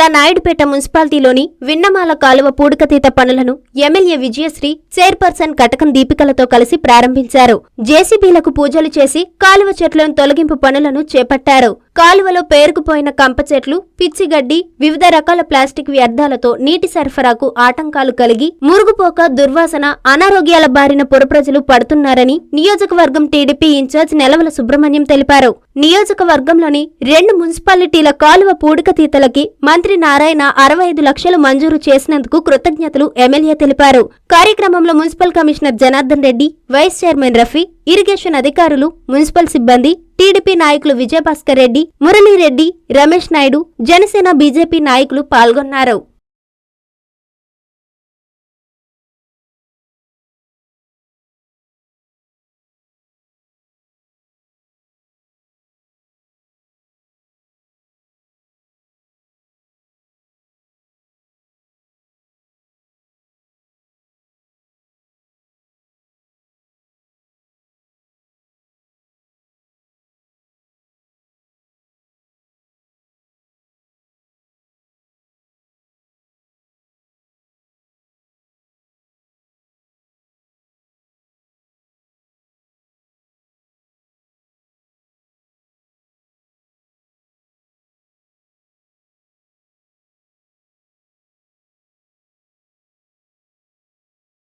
జిల్లా నాయుడుపేట మున్సిపాలిటీలోని విన్నమాల కాలువ పూడికతీత పనులను ఎమ్మెల్యే విజయశ్రీ చైర్పర్సన్ కటకం దీపికలతో కలిసి ప్రారంభించారు. జేసీబీలకు పూజలు చేసి కాలువ చెట్లను తొలగింపు పనులను చేపట్టారు. కాలువలో పేరుకుపోయిన కంప చెట్లు పిచ్చిగడ్డి వివిధ రకాల ప్లాస్టిక్ వ్యర్థాలతో నీటి సరఫరాకు ఆటంకాలు కలిగి మురుగుపోక దుర్వాసన అనారోగ్యాల బారిన పురప్రజలు పడుతున్నారని నియోజకవర్గం టీడీపీ ఇన్ఛార్జ్ నెలవల సుబ్రహ్మణ్యం తెలిపారు. నియోజకవర్గంలోని రెండు మున్సిపాలిటీల కాలువ పూడికతీతలకి మంత్రి నారాయణ అరవై ఐదు లక్షలు మంజూరు చేసినందుకు కృతజ్ఞతలు ఎమ్మెల్యే తెలిపారు. కార్యక్రమంలో municipal commissioner Janardhan Reddy vice chairman Rafi irrigation అధికారులు మున్సిపల్ సిబ్బంది టీడీపీ నాయకులు విజయభాస్కర్ రెడ్డి మురళీరెడ్డి రమేష్ నాయుడు జనసేన బీజేపీ నాయకులు పాల్గొన్నారు.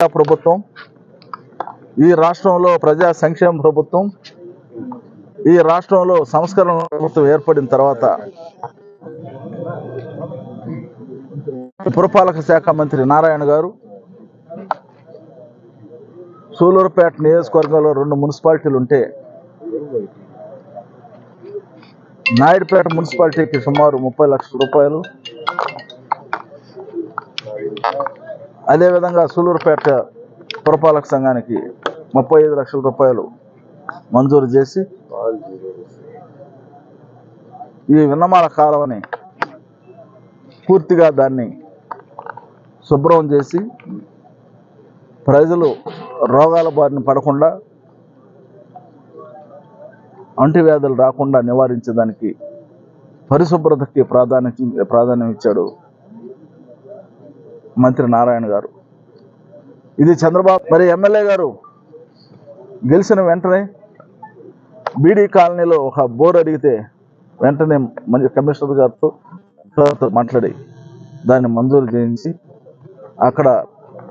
ప్రభుత్వం ఈ రాష్ట్రంలో ప్రజా సంక్షేమ ప్రభుత్వం ఈ రాష్ట్రంలో సంస్కరణ ప్రభుత్వం ఏర్పడిన తర్వాత పురపాలక శాఖ మంత్రి నారాయణ గారు సూలూరుపేట నియోజకవర్గంలో రెండు మున్సిపాలిటీలు ఉంటే నాయుడుపేట మున్సిపాలిటీకి సుమారు ముప్పై లక్షల రూపాయలు అదేవిధంగా సూలూరుపేట పురపాలక సంఘానికి ముప్పై ఐదు లక్షల రూపాయలు మంజూరు చేసి ఈ విన్నమాల కాలువని పూర్తిగా దాన్ని శుభ్రం చేసి ప్రజలు రోగాల బారిన పడకుండా అంటువ్యాధులు రాకుండా నివారించడానికి పరిశుభ్రతకి ప్రాధాన్యత ప్రాధాన్యం ఇచ్చాడు మంత్రి నారాయణ గారు. ఇది చంద్రబాబు మరి ఎమ్మెల్యే గారు గెలిచిన వెంటనే బీడీ కాలనీలో ఒక బోర్ అడిగితే వెంటనే మంచి కమిషనర్ గారితో మాట్లాడి దాన్ని మంజూరు చేయించి అక్కడ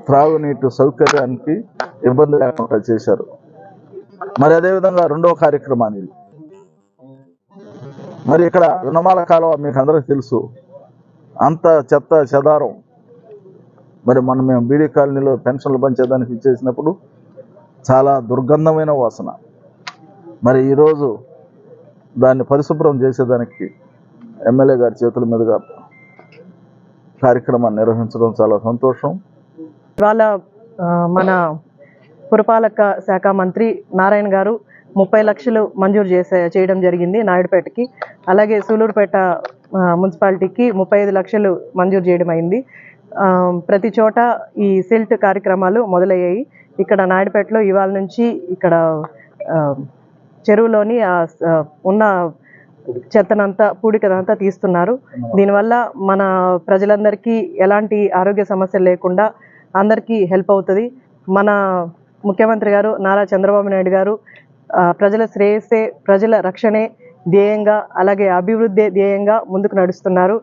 త్రాగునీటి సౌకర్యానికి ఇబ్బంది లేకుండా చేశారు. మరి అదేవిధంగా రెండవ కార్యక్రమాన్ని. మరి ఇక్కడ రుణమాల కాలువ మీకు అందరికీ తెలుసు. అంత చెత్త చెదారం మరి మనం మేము బీడీ కాలనీలో పెన్షన్లు పంచేదానికి ఇచ్చేసినప్పుడు చాలా దుర్గంధమైన వాసన. మరి ఈరోజు దాన్ని పరిశుభ్రం చేసేదానికి ఎమ్మెల్యే గారి చేతుల మీదుగా కార్యక్రమాన్ని నిర్వహించడం చాలా సంతోషం. ఇవాళ మన పురపాలక శాఖ మంత్రి నారాయణ గారు ముప్పై లక్షలు మంజూరు చేసే చేయడం జరిగింది నాయుడుపేటకి. అలాగే సూలూరుపేట మున్సిపాలిటీకి ముప్పై ఐదు లక్షలు మంజూరు చేయడం అయింది. ప్రతి చోట ఈ సిల్ట్ కార్యక్రమాలు మొదలయ్యాయి. ఇక్కడ నాయుడుపేటలో ఇవాళ నుంచి ఇక్కడ చెరువులోని ఉన్న చెత్తనంతా పూడికనంతా తీస్తున్నారు. దీనివల్ల మన ప్రజలందరికీ ఎలాంటి ఆరోగ్య సమస్యలు లేకుండా అందరికీ హెల్ప్ అవుతుంది. మన ముఖ్యమంత్రి గారు నారా చంద్రబాబు నాయుడు గారు ప్రజల శ్రేయస్సే ప్రజల రక్షణే ధ్యేయంగా అలాగే అభివృద్ధి ధ్యేయంగా ముందుకు నడుస్తున్నారు.